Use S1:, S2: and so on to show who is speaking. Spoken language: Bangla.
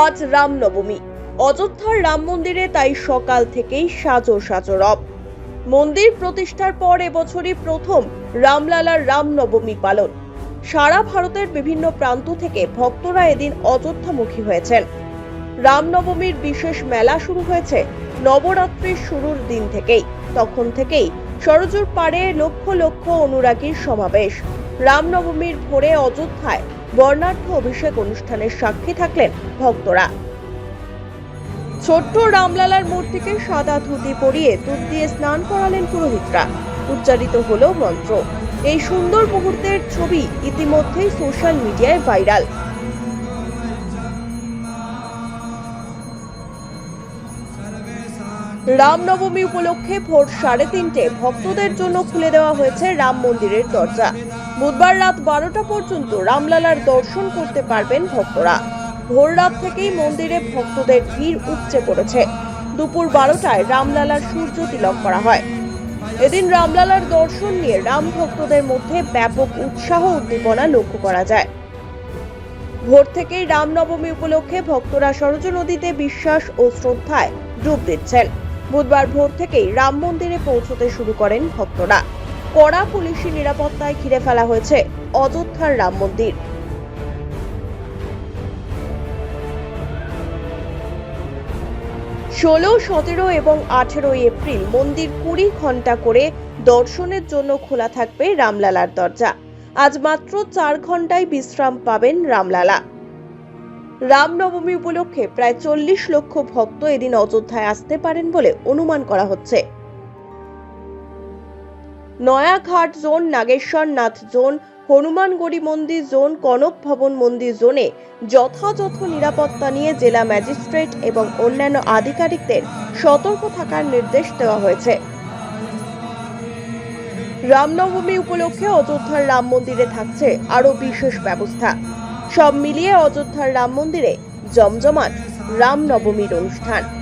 S1: আজ রামনবমী। অযোধ্যার রাম মন্দিরে তাই সকাল থেকেই সাজো সাজো রব। মন্দির প্রতিষ্ঠার পর এবছরই প্রথম রামলালার রামনবমী পালন। সারা ভারতের বিভিন্ন প্রান্ত থেকে ভক্তরা এদিন অযোধ্যামুখী হয়েছেন। রামনবমীর বিশেষ মেলা শুরু হয়েছে নবরাত্রির শুরুর দিন থেকেই। তখন থেকেই সরজুর পাড়ে লক্ষ লক্ষ অনুরাগীর সমাবেশ। রামনবমীর ভোরে অযোধ্যায় বর্ণাঢ্য অভিষেক অনুষ্ঠানের সাক্ষী থাকলেন ভক্তরা। ছোট্ট রামলালার মূর্তিকে সাদা ধুতি পরিয়ে দুধ দিয়ে স্নান করালেন পুরোহিতরা। উচ্চারিত হলো মন্ত্র। এই সুন্দর মুহূর্তের ছবি ইতিমধ্যেই সোশ্যাল মিডিয়ায় ভাইরাল। রামনবমী উপলক্ষে ভোর সাড়ে তিনটে ভক্তদের জন্য খুলে দেওয়া হয়েছে রাম মন্দিরের দরজা। বুধবার রাত বারোটা পর্যন্ত রামলালার দর্শন করতে পারবেন ভক্তরা। ভোর রাত থেকেই মন্দিরে ভক্তদের ভিড় উপচে পড়েছে। দুপুর বারোটায় রামলালার সূর্য তিলক করা হয়। এদিন রামলালার দর্শন নিয়ে রাম ভক্তদের মধ্যে ব্যাপক উৎসাহ উদ্দীপনা লক্ষ্য করা যায়। ভোর থেকেই রামনবমী উপলক্ষে ভক্তরা সরজ নদীতে বিশ্বাস ও শ্রদ্ধায় ডুব দিচ্ছেন। বুধবার ভোর থেকেই রাম মন্দিরে পৌঁছতে শুরু করেন ভক্তরা। কড়া পুলিশি নিরাপত্তায় ঘিরে ফেলা হয়েছে অযোধ্যার রাম মন্দির। ষোলো, সতেরো এবং আঠেরোই এপ্রিল মন্দির কুড়ি ঘণ্টা করে দর্শনের জন্য খোলা থাকবে রামলালার দরজা। আজ মাত্র চার ঘন্টায় বিশ্রাম পাবেন রামলালা। রামনবমী উপলক্ষে প্রায় চল্লিশ লক্ষ ভক্ত এদিন অযোধ্যায় আসতে পারেন বলে অনুমান করা হচ্ছে। নয়াঘাট জোন, নাগেশ্বরনাথ জোন, হনুমানগড়ি মন্দির জোন, কনক ভবন মন্দির জোনে যথাযথ নিরাপত্তা নিয়ে জেলা ম্যাজিস্ট্রেট এবং অন্যান্য আধিকারিকদের সতর্ক থাকার নির্দেশ দেওয়া হয়েছে। রামনবমী উপলক্ষে অযোধ্যার রাম মন্দিরে থাকছে আরও বিশেষ ব্যবস্থা। সব মিলিয়ে অযোধ্যার রাম মন্দিরে জমজমাট রামনবমীর অনুষ্ঠান।